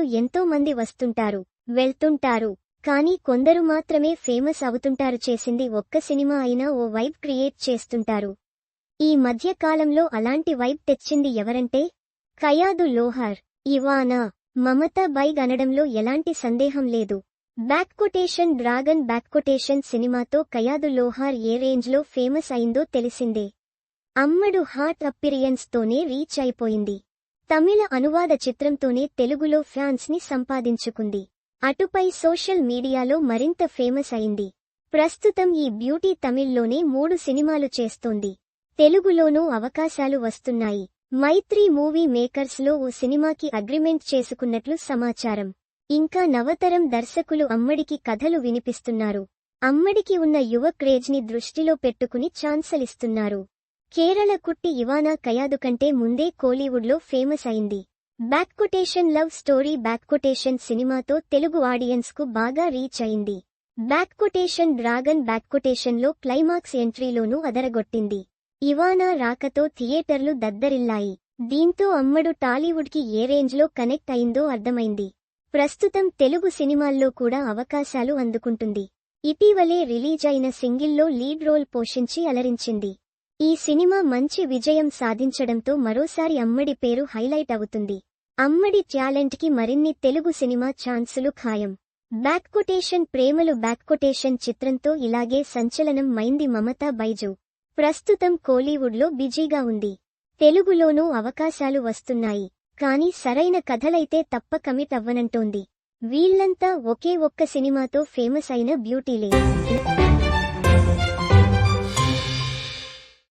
హీరోయిన్లు ఎంతో మంది వస్తుంటారు వెళ్తుంటారు. కానీ కొందరు మాత్రమే ఫేమస్ అవుతుంటారు చేసింది ఒక్క సినిమా అయినా ఓ వైబ్ క్రియేట్ చేస్తుంటారు. ఈ మధ్య కాలంలో అలాంటి వైబ్ తెచ్చింది ఎవరంటే కయాదు లోహార్ ఇవానా. మమతా బైగ్ అనడంలో ఎలాంటి సందేహం లేదు. Back quotation Dragon back quotation సినిమాతో కయాదు లోహార్ ఏ రేంజ్లో ఫేమస్ అయిందో తెలిసిందే. అమ్మడు హార్ట్ అప్పిరియన్స్ తోనే రీచ్ అయిపోయింది. తమిళ అనువాద చిత్రంతోనే తెలుగులో ఫ్యాన్స్ని సంపాదించుకుంది. అటుపై సోషల్ మీడియాలో మరింత ఫేమస్ అయింది. ప్రస్తుతం ఈ బ్యూటీ తమిళ్ళోనే మూడు సినిమాలు చేస్తోంది. తెలుగులోనూ అవకాశాలు వస్తున్నాయి. మైత్రి మూవీ మేకర్స్లో ఓ సినిమాకి అగ్రిమెంట్ చేసుకున్నట్లు సమాచారం. ఇంకా నవతరం దర్శకులు అమ్మడికి కథలు వినిపిస్తున్నారు. అమ్మడికి ఉన్న యువ క్రేజ్ని దృష్టిలో పెట్టుకుని ఛాన్సలిస్తున్నారు. కేరళ కుట్టి ఇవానా కయాదు కంటే ముందే కోలీవుడ్లో ఫేమస్ అయింది. బ్యాక్కుటేషన్ లవ్ స్టోరీ బ్యాక్కొటేషన్ సినిమాతో తెలుగు ఆడియన్స్కు బాగా రీచ్ అయింది. బ్యాక్కుటేషన్ డ్రాగన్ బ్యాక్కుటేషన్లో క్లైమాక్స్ ఎంట్రీలోనూ అదరగొట్టింది. ఇవానా రాకతో థియేటర్లు దద్దరిల్లాయి. దీంతో అమ్మడు టాలీవుడ్కి ఏ రేంజ్లో కనెక్ట్ అయిందో అర్థమైంది. ప్రస్తుతం తెలుగు సినిమాల్లో కూడా అవకాశాలు అందుకుంటుంది. ఇటీవలే రిలీజ్ అయిన సింగిల్లో లీడ్ రోల్ పోషించి అలరించింది. ఈ సినిమా మంచి విజయం సాధించడంతో మరోసారి అమ్మడి పేరు హైలైట్ అవుతుంది. అమ్మడి టాలెంట్కి మరిన్ని తెలుగు సినిమా ఛాన్సులు ఖాయం. Back quotation Premalu back quotation చిత్రంతో ఇలాగే సంచలనం మైంది మమతా బైజు. ప్రస్తుతం కోలీవుడ్లో బిజీగా ఉంది. తెలుగులోనూ అవకాశాలు వస్తున్నాయి. కానీ సరైన కథలైతే తప్ప కమిట్ అవ్వనంటోంది. వీళ్ళంతా ఒకే ఒక్క సినిమాతో ఫేమస్ అయిన బ్యూటీలే